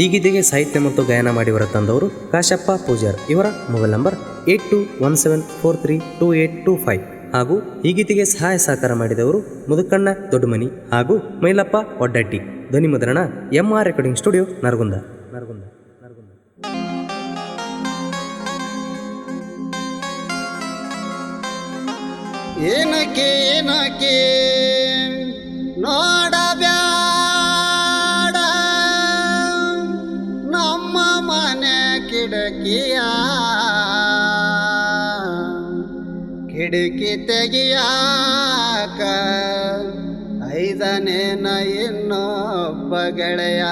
ಈ ಗೀತೆಗೆ ಸಾಹಿತ್ಯ ಮತ್ತು ಗಾಯನ ಮಾಡಿ ಹೊರ ತಂದವರು ಕಾಶಪ್ಪ ಪೂಜಾರ್. ಇವರ mobile number eight two one seven four three two eight two five. ಹಾಗೂ ಈ ಗೀತೆಗೆ ಸಹಾಯ ಸಹಕಾರ ಮಾಡಿದವರು ಮುದುಕಣ್ಣ ದೊಡ್ಡಮನಿ ಹಾಗೂ ಮೈಲಪ್ಪ ಒಡ್ಡಟ್ಟಿ. ಧ್ವನಿ ಮುದ್ರಣ M R recording studio Naragund. Naragund. Naragund. ಏನಕ್ಕೆ ಏನಕ್ಕೆ? ಕಿಡಕಿ ತೆಗಿಯಾಕ. ಐದನೇನ ಇನ್ನೊಬ್ಬ ಗೆಳೆಯ.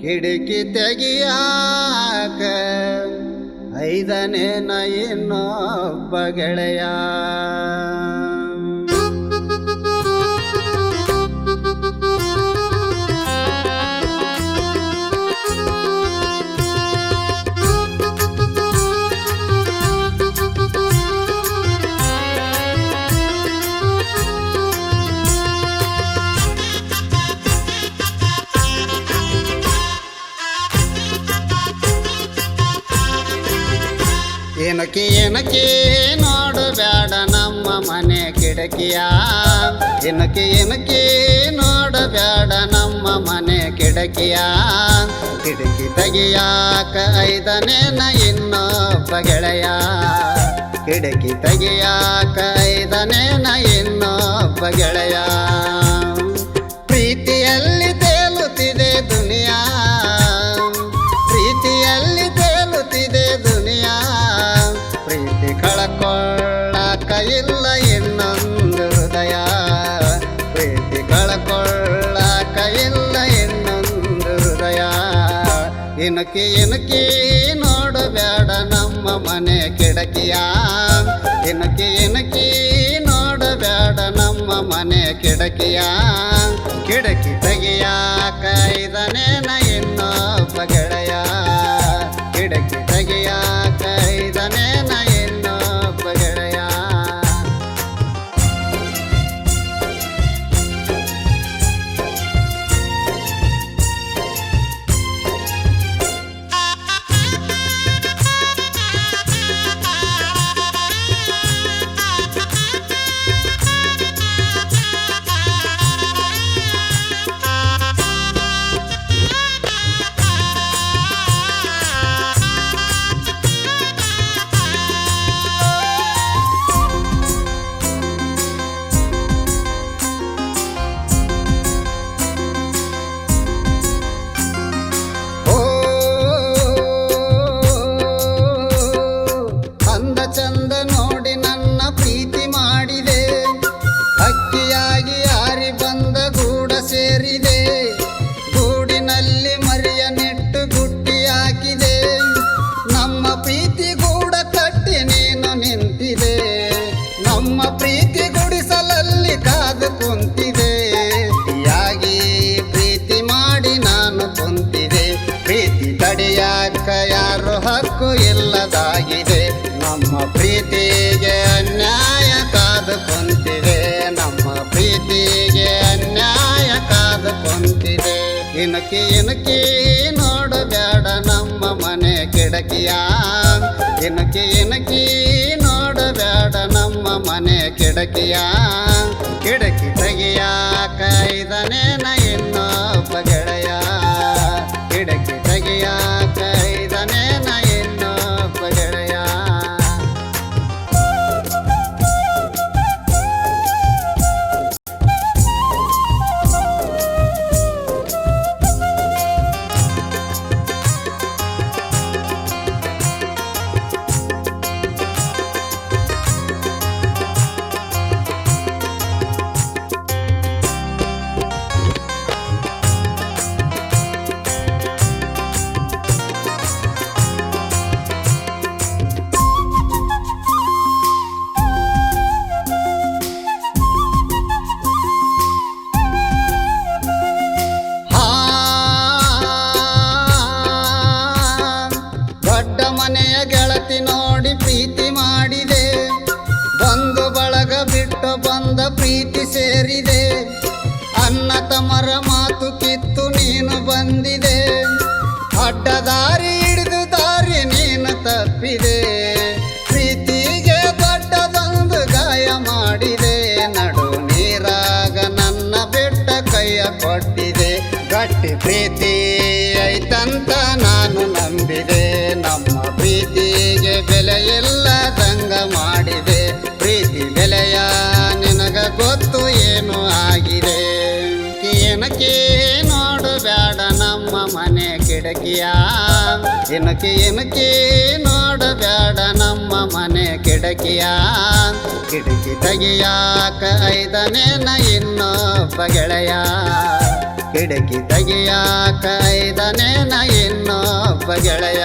ಕಿಡಕಿ ತೆಗಿಯಾಕ. ಐದನೇನ ಇನ್ನೊಬ್ಬ ಗೆಳೆಯ. ಏನಕ್ಕೆ ನೋಡಬೇಡ ನಮ್ಮ ಮನೆ ಕಿಡಕಿಯ ಏನಕ್ಕೆ ಏನಕ್ಕೆ ನೋಡಬೇಡ ನಮ್ಮ ಮನೆ ಕಿಡಕಿಯ ಕಿಟಕಿ ಐದನೇ ಐದನೇನ ಇನ್ನೊಬ್ಬ ಗೆಳೆಯ. ಕಿಡಕಿ ತೆಗಿಯಾಕ ಐದನೇನ ಇನ್ನೊಬ್ಬ ಗೆಳೆಯ. ಇನಕಿ ಏನಕ್ಕೆ ನೋಡಬೇಡ ನಮ್ಮ ಮನೆ ಕಿಡಕಿಯ ಇನಕಿ ಏನಕ್ಕೆ ನೋಡಬೇಡ ನಮ್ಮ ಮನೆ ಕಿಡಕಿಯ ಕಿಡಕಿ ತೆಗೆಯ ಐದನೇನ ಇನ್ನೊಬ್ಬ ಗೆಳೆಯ. ಕುಂತಿದೆ ಇನಕಿ ಇನಕಿ ನೋಡಬೇಡ ನಮ್ಮ ಮನೆ ಕಿಡಕಿಯ. ಇನಕಿ ಇನಕಿ ನೋಡಬೇಡ ನಮ್ಮ ಮನೆ ಕಿಡಕಿಯ. ಪ್ರೀತಿ ಸೇರಿದೆ. ಅನ್ನ ತಮರ ಮಾತು ಕಿತ್ತು ನೀನು ಬಂದಿದೆ. ಅಡ್ಡ ದಾರಿ ಹಿಡಿದು ದಾರಿ ನೀನು ತಪ್ಪಿದೆ. ಪ್ರೀತಿಗೆ ಬಂದು ಗಾಯ ಮಾಡಿದೆ. ನಡು ನೀರಾಗ ನನ್ನ ಬೆಟ್ಟ ಕೈಯ ಕೊಟ್ಟಿದೆ. ಗಟ್ಟಿ ಪ್ರೀತಿ ಐತಂತ ನಾನು ನಂಬಿದೆ. ನಮ್ಮ ಪ್ರೀತಿಗೆ ಬೆಲೆ ಇಲ್ಲದಂಗ ಮಾಡಿದೆ. ಪ್ರೀತಿ ಬೆಲೆಯ ಏನಕ್ಕೆ ನೋಡಬೇಡ ನಮ್ಮ ಮನೆ ಕಿಡಕಿಯ ಇನಕಿ ಏನಕ್ಕೆ ನೋಡಬೇಡ ನಮ್ಮ ಮನೆ ಕಿಟಕಿಯ. ಕಿಟಕಿ ತೆಗಿಯಾಕ ಐದನೇನ ಇನ್ನೊಬ್ಬ ಗೆಳೆಯ. ಕಿಡಕಿ ತೆಗಿಯಾಕ ಐದನೇನ ಇನ್ನೊಬ್ಬ ಗೆಳೆಯ.